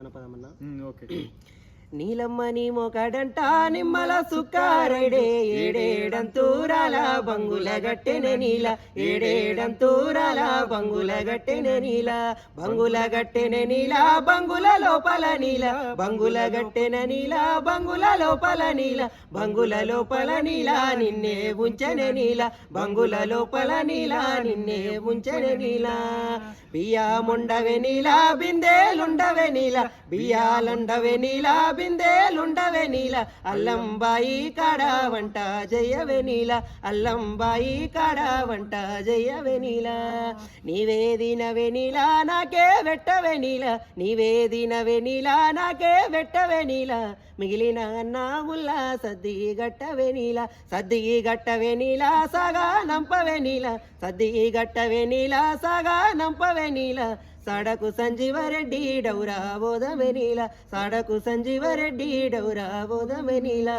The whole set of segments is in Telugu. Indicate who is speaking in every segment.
Speaker 1: పదమన్నా
Speaker 2: ఉమ్, ఓకే.
Speaker 1: నీలమ్మని మొగడంట నిమ్మల సుక్కారెడే ఏడేడంతూరాల బంగుల గట్టెన నీల ఏడేడంతూరాల బంగుల గట్టెన నీల బంగుల గట్టెన నీల బంగుల లోపల నీల బంగుల గట్టెన నీల బంగుల లోపల నీల బంగుల లోపల నీల నిన్నే ఉంచనే నీల బంగుల లోపల నీల నిన్నే ఉంచనే నీల. బియ్యముండవే నీల బిందేలుండవే నీల బియ్యాలుండవే నీల బిందేలుండవే నీల అల్లంబాయి కాడ వంట జయవే నీల అల్లంబాయి కాడ వంట జయవే నీల. నీవేదినవే నీల నాకే వెట్టవే నీల. నీవేదినవే నీల నాకే వెట్టవే నీల. మిగిలిన నాముల్ల సద్ది గట్టవే నీల. సద్ది గట్టవే నీల సగా నంపవే నీల. సద్ది గట్టవే నీల సగా నంపవే నీల. సడకు సంజీవరెడ్డి డౌరా బోధమే నీల. సడకు సంజీవరెడ్డి డౌరా బోధమే నీల.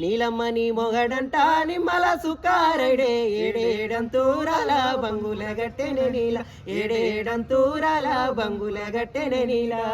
Speaker 1: నీలమ్మ నీ మొగడంట నిమ్మల సుకారడే. ఏడేడంతూరాల బంగుల గట్టెన నీల. ఏడేడంతూరాల బంగుల గట్టెన నీలా.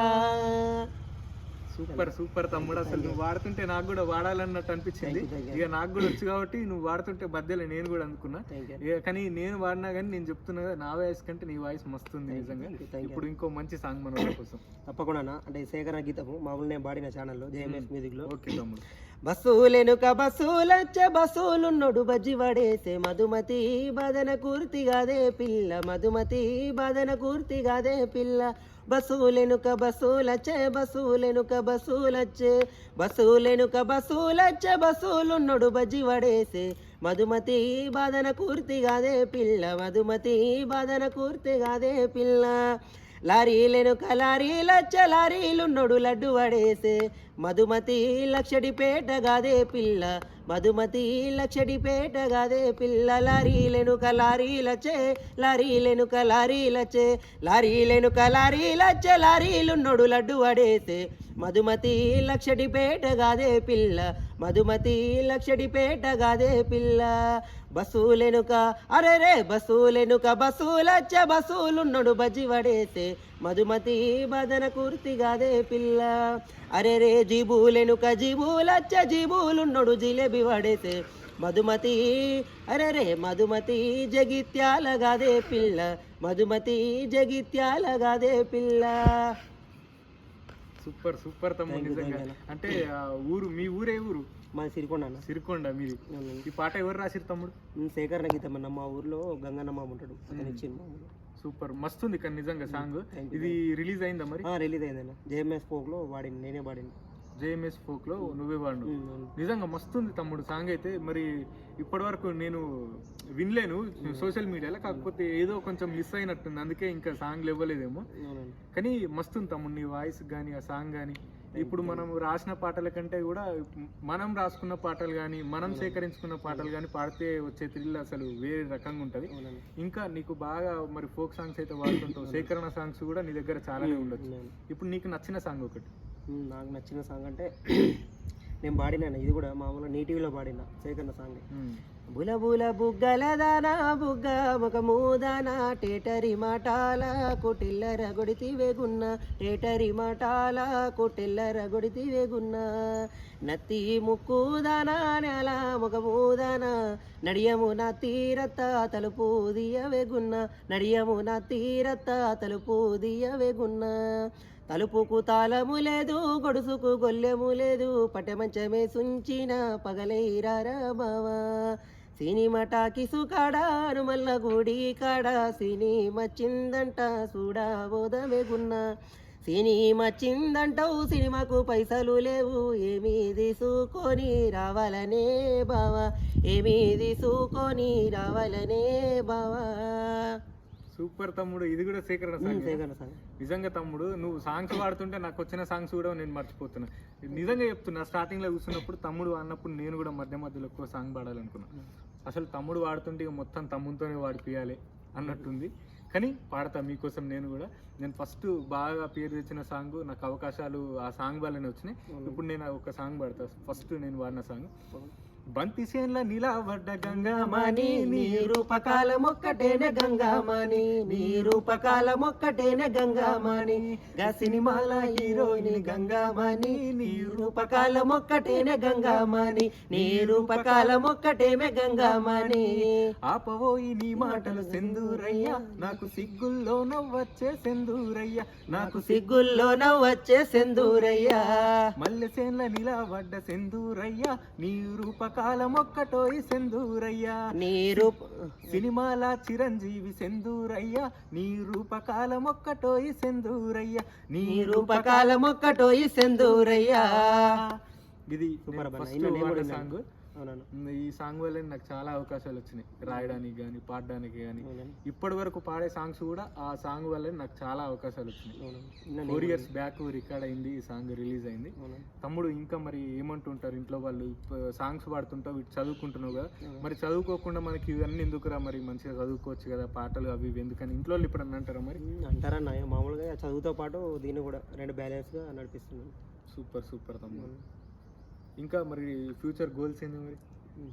Speaker 2: సూపర్ సూపర్ తమ్ముడు అసలు. నువ్వు వాడుతుంటే నాకు కూడా వాడాలన్నట్టు అనిపించింది. ఇక నాకు కూడా వచ్చు కాబట్టి నువ్వు వాడుతుంటే మధ్యలో నేను కూడా అనుకున్నా. ఇక కానీ నేను వాడినా కానీ నేను చెప్తున్నా నా వాయిస్ కంటే నీ వాయిస్ మస్తుంది నిజంగా. ఇప్పుడు ఇంకో మంచి సాంగ్ మన కోసం.
Speaker 1: తప్పకుండా అంటే సేకరణ గీతము మామూలు నేను పాడిన ఛానల్లో జేఎంఎస్ మ్యూజిక్లో.
Speaker 2: ఓకే తమ్ముడు.
Speaker 1: బస్సులెనుక బస్సులచ్చ బస్సులున్నోడు బజ్జి పడేసే మధుమతి బదన కూర్తిగాదే పిల్ల. మధుమతి బదన కూర్తిగాదే పిల్ల. బసూలెనుక బసూలచ్చే బసూలెనుక బసూలచ్చే బసూలెనుక బసూలచ్చే బస్సులున్నోడు బజ్జి వడేసే. మధుమతి బాధన కూర్తిగాదే పిల్ల మధుమతి బాధన కూర్తిగాదే పిల్ల. లారీలెనుక లారీలచ్చ లారీలున్నడు లడ్డు వడేసే. మధుమతి లక్షడి పేట గాదే పిల్ల మధుమతి లక్షడిపేట గదే గాదే పిల్ల లారీలెనుక లారీలచే లారీలెనుక లారీలచే లారీలెనుక లారీలచ్చే లారీలున్నోడు లడ్డు వడేసే మధుమతి లక్షడిపేట గాదే పిల్ల మధుమతి లక్షడిపేట గాదే పిల్ల. బస్సులెనుక అరే రే బస్సులెనుక బస్సులచ్చ బస్సులున్నోడు బజ్జి వడేసే. మధుమతి బదన కుర్తిగాదే పిల్ల. అరే రే జీబులెనుక జీబులచ్చ జీబులున్నోడు జిలేబి వడేసే మధుమతి. అరే రే మధుమతి జగిత్యాల గాదే పిల్ల. మధుమతి జగిత్యాల గాదే పిల్ల.
Speaker 2: సూపర్ సూపర్ తమ్ముడు నిజంగా. అంటే ఆ ఊరు మీ ఊరే ఊరు?
Speaker 1: మా సిరికొండ అన్న.
Speaker 2: సిరికొండ మీది. ఈ పాట ఎవరు రాసిరు తమ్ముడు?
Speaker 1: ఉమ్, సేకరణ గీతం అన్న. మా ఊర్లో గంగన్న మామ ఉంటాడు. అతను ఇచ్చింది మా ఊర్లో
Speaker 2: సూపర్. మస్తుంది కానీ నిజంగా సాంగ్. ఇది రిలీజ్ అయిందా మరి?
Speaker 1: రిలీజ్ అయిందన్న. జేఎంఎస్ ఫోక్లో వాడింది నేనే వాడింది.
Speaker 2: జేఎంఎస్ ఫోక్లో నువ్వే వాడు. నిజంగా మస్తుంది తమ్ముడు సాంగ్ అయితే. మరి ఇప్పటి వరకు నేను వినలేను సోషల్ మీడియాలో. కాకపోతే ఏదో కొంచెం మిస్ అయినట్టుంది. అందుకే ఇంకా సాంగ్లు ఇవ్వలేదేమో కానీ మస్తుంది తమ్ముడు నీ వాయిస్ కానీ ఆ సాంగ్ కానీ ఇప్పుడు మనం రాసిన పాటల కంటే కూడా మనం రాసుకున్న పాటలు కానీ మనం సేకరించుకున్న పాటలు కానీ పాడితే వచ్చే థ్రిల్ అసలు వేరే రకంగా ఉంటుంది. ఇంకా నీకు బాగా మరి ఫోక్ సాంగ్స్ అయితే వాడుతుంటావు సేకరణ సాంగ్స్ కూడా నీ దగ్గర చాలానే ఉండొచ్చు. ఇప్పుడు నీకు నచ్చిన సాంగ్ ఒకటి.
Speaker 1: నాకు నచ్చిన సాంగ్ అంటే నేను పాడినా ఇది కూడా మామూలుగా నీటివిలో పాడిన సేకరణ సాంగ్.
Speaker 2: బులబుల
Speaker 1: బుల బుల బుగ్గల దానా బుగ్గ ఒక మూదాన టేటరి మాటాల కొటిల్లర గొడితి వేగున్న టేటరి మాటాల కొటిల్లర గొడితి వేగున్న నత్తి ముక్కుదానా నెల నేల ఒక నడియము నా తీరత్త తలుపు దియ వేగున్న నడియము నా తీరత్త తలుపు దియ వేగున్న తలుపుకు తాళము లేదు గొడుసుకు గొల్లెము లేదు పటమంచమే సుంచిన పగలైరారా బావా సినిమా టాకీసు మల్ల గుడి కాడ. సినిమా చిందంట చూడా సినిమా చిందంటావు సినిమాకు పైసలు లేవు. ఏమీ తీసుకొని రావాలనే బావా. ఏమీ తీసుకొని రావాలనే బావా.
Speaker 2: సూపర్ తమ్ముడు ఇది కూడా సేకరణ సాంగ్.
Speaker 1: సేకరణ సాంగ్.
Speaker 2: నిజంగా తమ్ముడు నువ్వు సాంగ్స్ వాడుతుంటే నాకు వచ్చిన సాంగ్స్ కూడా నేను మర్చిపోతున్నా. నిజంగా చెప్తున్నా స్టార్టింగ్లో కూర్చున్నప్పుడు తమ్ముడు అన్నప్పుడు నేను కూడా మధ్య మధ్యలో ఎక్కువ సాంగ్ పాడాలనుకున్నా. అసలు తమ్ముడు వాడుతుంటే ఇక మొత్తం తమ్ముడితోనే వాడిపియాలి అన్నట్టుంది. కానీ పాడతా మీకోసం నేను కూడా. నేను ఫస్ట్ బాగా పేరు తెచ్చిన సాంగ్ నాకు అవకాశాలు ఆ సాంగ్ వల్లనే వచ్చినాయి. ఇప్పుడు నేను ఒక సాంగ్ పాడతా. ఫస్ట్ నేను వాడిన సాంగ్ బంతి సేన్ల నిలవడ్డ
Speaker 1: గంగామణి నీ రూపకాలం ఒక్కటేనే గంగామణి నీ రూపకాలం ఒక్కటేనే గంగామణి. గా సినిమాల హీరోయిన్ గంగామణి నీ రూపకాలం ఒక్కటేనే గంగామణి. నీ రూపకాలం ఒక్కటేమే గంగామణి.
Speaker 2: ఆపవోయి నీ మాటలు సెందూరయ్య నాకు సిగ్గుల్లో నవ్వచ్చే సెందూరయ్య నాకు
Speaker 1: సిగ్గుల్లో నవ్వచ్చే సెందూరయ్యా.
Speaker 2: మల్లె సేన్ల నిలవడ్డ సెందూరయ్య నీ రూపకాలం ఒక్కటోయి సెందూరయ్య.
Speaker 1: నీ రూప
Speaker 2: సినిమాల చిరంజీవి సెందూరయ్య. నీ రూపకాలం ఒక్కటోయి సెందూరయ్య.
Speaker 1: నీ రూపకాలం ఒక్కటోయి సెందూరయ్యా.
Speaker 2: ఇది
Speaker 1: సూపర్
Speaker 2: సాంగ్? ఈ సాంగ్ వల్ల నాకు చాలా అవకాశాలు వచ్చినాయి. రాయడానికి కానీ పాడడానికి కానీ ఇప్పటి వరకు పాడే సాంగ్స్ కూడా ఆ సాంగ్ వల్ల నాకు చాలా అవకాశాలు వచ్చినాయి. ఫోర్ ఇయర్స్ బ్యాక్ రికార్డ్ అయింది ఈ సాంగ్ రిలీజ్ అయింది. తమ్ముడు ఇంకా మరి ఏమంటుంటారు? ఇంట్లో వాళ్ళు సాంగ్స్ పాడుతుంటావు చదువుకుంటున్నావు కదా. మరి చదువుకోకుండా మనకి ఇవన్నీ ఎందుకురా మరి? మంచిగా చదువుకోవచ్చు కదా పాటలు అవి ఇవి ఎందుకని? ఇంట్లో వాళ్ళు ఇప్పుడు అంటారా మరి?
Speaker 1: ఇక మామూలుగా చదువుతో పాటు దీన్ని కూడా రెండు బ్యాలెన్స్గా నడిపిస్తున్నాను.
Speaker 2: సూపర్ సూపర్ తమ్ముడు. ఇంకా మరి ఫ్యూచర్ గోల్స్ ఏంది మరి?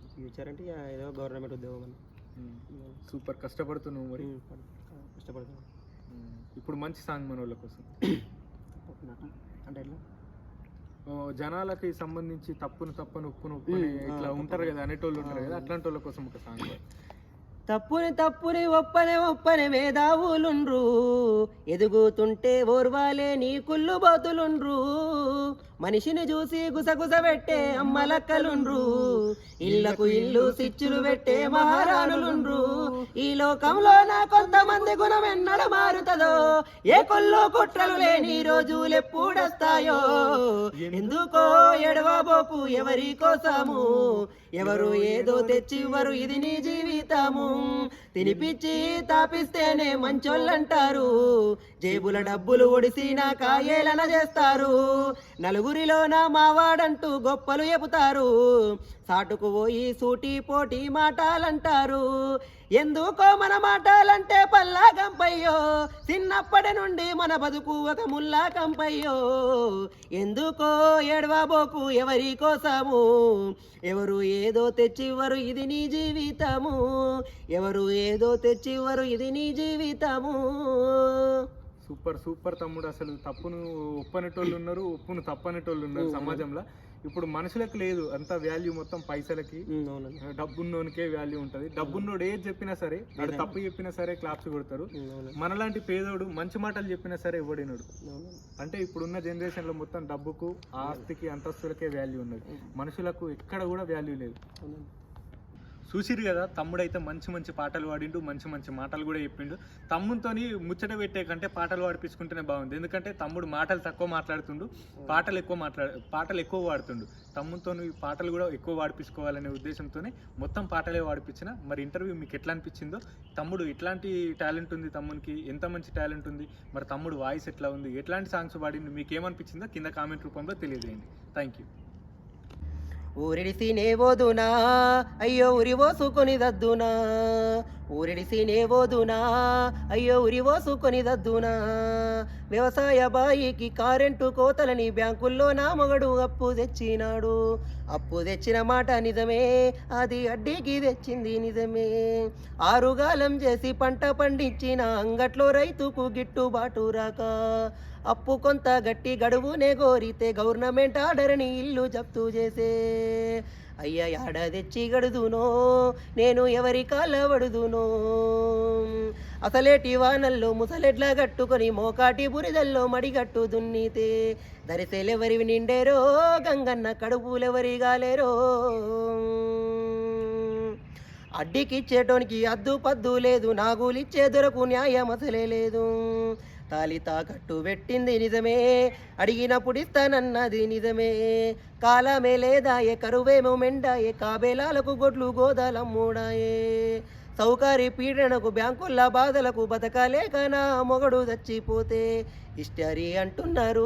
Speaker 1: ఫ్యూచర్ అంటే ఏదో గవర్నమెంట్ ఉద్యోగం
Speaker 2: సూపర్ కష్టపడుతున్నావు మరి.
Speaker 1: పడు- కష్టపడుతున్నాను.
Speaker 2: ఉమ్. ఇప్పుడు మంచి సాంగ్ మన వాళ్ళ కోసం.
Speaker 1: అంటే ఎట్లా?
Speaker 2: జనాలకి సంబంధించి తప్పును తప్పను ఉప్పును ఉప్పుని ఇట్లా. ఉంటారు కదా అనేటోళ్ళు ఉంటారు కదా. అట్లాంటి వాళ్ళ కోసం ఒక సాంగ్
Speaker 1: తప్పుని తప్పుని ఒప్పనే ఒప్పనే మేధావులుండ్రు. ఎదుగుతుంటే ఓర్వాలే నీ కుళ్ళు బోతులుండ్రు. మనిషిని చూసి గుసగుస పెట్టే అమ్మలక్కలుండ్రు. ఇళ్ళకు ఇల్లు సిచ్చులు పెట్టే మహారాణులుండ్రు. ఈ లోకంలో నా కొంతమంది గుణం ఎన్నడ మారుతుందో ఏ కొల్లో కుట్రలు లేని రోజులు ఎప్పుడొస్తాయో. ఎందుకో ఎడవబోపు ఎవరి కోసము? ఎవరు ఏదో తెచ్చివ్వరు ఇది నీ జీవితము. తినిపిచ్చి తాపిస్తేనే మంచోళ్ళంటారు. జేబుల డబ్బులు ఒడిసిన కాయేలన చేస్తారు. నలుగురిలోన మావాడంటూ గొప్పలు చెబుతారు. సాటుకు పోయి సూటి పోటీ మాటలంటారు. ఎందుకో మన మాటలంటే పల్లా కంపయ్యో. చిన్నప్పటి నుండి మన బతుకు ఒక ముల్లా కంపయ్యో. ఎందుకో ఏడవబోకు ఎవరి కోసము? ఎవరు ఏదో తెచ్చివ్వరు ఇది నీ జీవితము. ఎవరు ఏదో తెచ్చివ్వరు ఇది నీ జీవితము.
Speaker 2: సూపర్ సూపర్ తమ్ముడు. అసలు తప్పును ఒప్పనేటోళ్ళు ఉన్నారు ఒప్పును తప్పనేటోళ్ళు ఉన్నారు. సమాజంలో. ఇప్పుడు మనుషులకు లేదు అంత వాల్యూ మొత్తం పైసలకి. డబ్బున్నోనికే వాల్యూ ఉంటది. డబ్బున్నోడు ఏది చెప్పినా సరే వాడు తప్పు చెప్పినా సరే క్లాప్స్ కొడతారు. మనలాంటి పేదోడు మంచి మాటలు చెప్పినా సరే
Speaker 1: అవునండి.
Speaker 2: అంటే ఇప్పుడున్న జనరేషన్లో మొత్తం డబ్బుకు ఆస్తికి అంతస్తులకే వాల్యూ ఉన్నది. మనుషులకు ఎక్కడ కూడా వాల్యూ లేదు. చూసిరు కదా తమ్ముడైతే మంచి మంచి పాటలు పాడిండు మంచి మంచి మాటలు కూడా చెప్పిండు. తమ్మునితోని ముచ్చట పెట్టే కంటే పాటలు పాడిపించుకుంటేనే బాగుంది. ఎందుకంటే తమ్ముడు మాటలు తక్కువ మాట్లాడుతుండు పాటలు ఎక్కువ మాట్లాడు పాటలు ఎక్కువ పాడుతుండు. తమ్ముతో పాటలు కూడా ఎక్కువ పాడిపించుకోవాలనే ఉద్దేశంతోనే మొత్తం పాటలే పాడిపించిన. మరి ఇంటర్వ్యూ మీకు ఎట్లా అనిపించిందో? తమ్ముడు ఎట్లాంటి టాలెంట్ ఉంది తమ్మునికి? ఎంత మంచి టాలెంట్ ఉంది? మరి తమ్ముడు వాయిస్ ఎట్లా ఉంది? ఎట్లాంటి సాంగ్స్ పాడిండు? మీకు ఏమనిపించిందో కింద కామెంట్ రూపంలో తెలియజేయండి. థ్యాంక్ యూ
Speaker 1: ఊరిడిసినే నేవోదునా అయ్యో ఉరి పోసుకొని దద్దునా? ఊరిడిసినే ఓదునా అయ్యో ఉరి ఓసుకొని దద్దునా? వ్యవసాయ బాయికి కరెంటు కోతలని బ్యాంకుల్లో నా మొగడు అప్పు తెచ్చినాడు. అప్పు తెచ్చిన మాట నిజమే అది అడ్డీకి తెచ్చింది నిజమే. ఆరుగాలం చేసి పంట పండించిన అంగట్లో రైతుకు గిట్టుబాటు రాక. అప్పు కొంత గట్టి గడువునే కోరితే గవర్నమెంట్ ఆర్డర్ని ఇల్లు జప్తు చేసే. అయ్య యాడ తెచ్చి గడుదునో? నేను ఎవరి కాళ్ళ అసలేటి వానల్లో ముసలెట్లా కట్టుకొని మోకాటి బురిదల్లో మడిగట్టు దున్నితే దరిసెలెవరివి నిండేరో? గంగన్న కడుపులెవరి గాలేరో అడ్డికిచ్చేటోనికి అద్దు పద్దు లేదు నాగులిచ్చే దొరకు న్యాయం అసలే లేదు. తాలి తాకట్టు పెట్టింది నిజమే. అడిగినప్పుడిస్తానన్నది నిజమే. కాలమే లేదాయే కరువేమో మెండాయే కాబేలాలకు గొడ్లు గోదాలమ్మూడాయే సౌకారి పీడనకు బ్యాంకుల బాధలకు బతకలేక నా మొగడు చచ్చిపోతే హిస్టరీ అంటున్నారు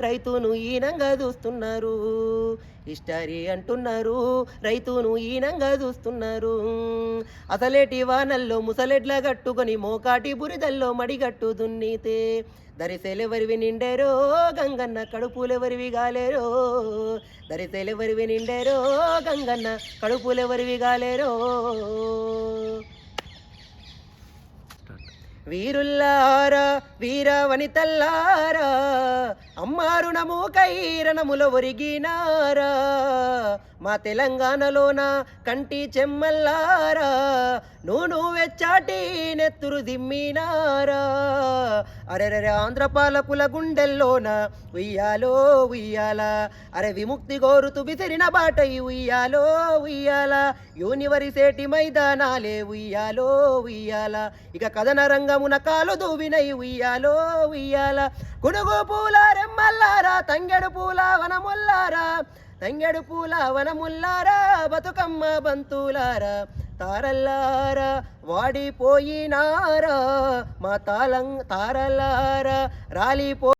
Speaker 1: రైతును ఈనంగా చూస్తున్నారు. హిస్టరీ అంటున్నారు రైతును ఈనంగా చూస్తున్నారు. అసలేటి వానల్లో ముసలెడ్ల కట్టుకొని మోకాటి బురిదల్లో మడిగట్టు దున్నితే దరిసెలెవరివి నిండేరో గంగన్న కడుపులెవరివి గాలేరో. దరిసెలెవరివి నిండేరో గంగన్న కడుపులెవరివి గాలేరో. వీరుల్లారా వీర వనితల్లారా అమ్మారుణము కైరణముల ఒరిగినారా? మా తెలంగాణలోన కంటి చెమ్మల్లారా? నూను వెచ్చాటి నెత్తురు దిమ్మినారా? అరెరె ఆంధ్ర పాలకుల గుండెల్లోన ఉయ్యాలో ఉయ్యాల. అరే విముక్తి గోరుతూ బిసిరిన బాటై ఉయ్యాలో ఉయ్యాల. యూనివర్సిటీ మైదానాలే ఉయ్యాలో ఉయ్యాల. ఇక కథన రంగమున కాలు దూవినై ఉయ్యాలో ఉయ్యాల. కొనుగో పూలారే రెమ్మల్లారా తంగెడు పూల వనముల్లారా తంగెడు పూల వనముల్లారా బతుకమ్మ బంతులారా తారల్లారా వాడిపోయినారా మా తాళం తారల్లారా రాలిపో